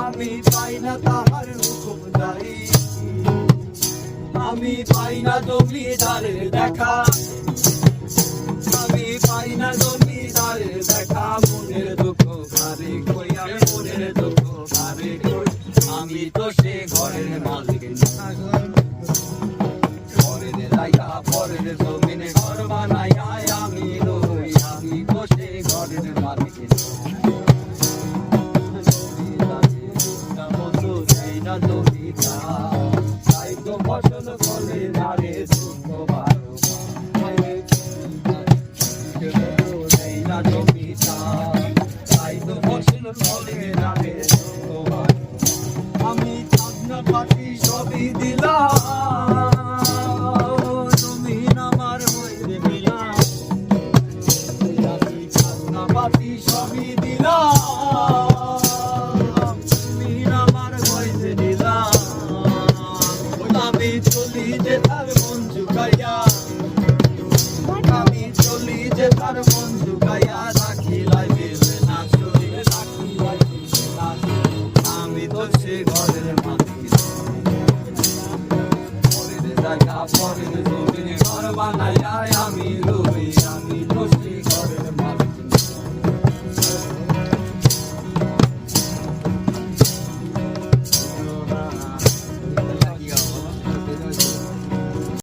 আমি পাই না তাহার হুকুম জমিদারি আমি পাই না জমিদারের দেখা। আমি পাই না জমিদারের দেখা। মনের দুঃখ কারে কই, আমি মনের দুঃখ কারে কই। আমি তো সে ঘরের মালিক না। ঘরের জায়গা পরের জমিনে ঘর বানাইয়া আমি রই। আমি তো সে ঘরের মালিক ফসল ফলে নারে বারো নেই না জমিদার তাই তো ফসল ফলে নারে সুখ বারো আমি চাঁদনা পাখি সবই দিলাম সবই দিলাম চলি যে তার মন ঝুঁকাইয়া, আমি চলি যে তার মন ঝুঁকাইয়া রাখি লাগে না শরীর রাখি না আমি তো সে ঘরের মালিক। পরের জায়গা, পরের জমিনে ঘর বানাইয়া আমি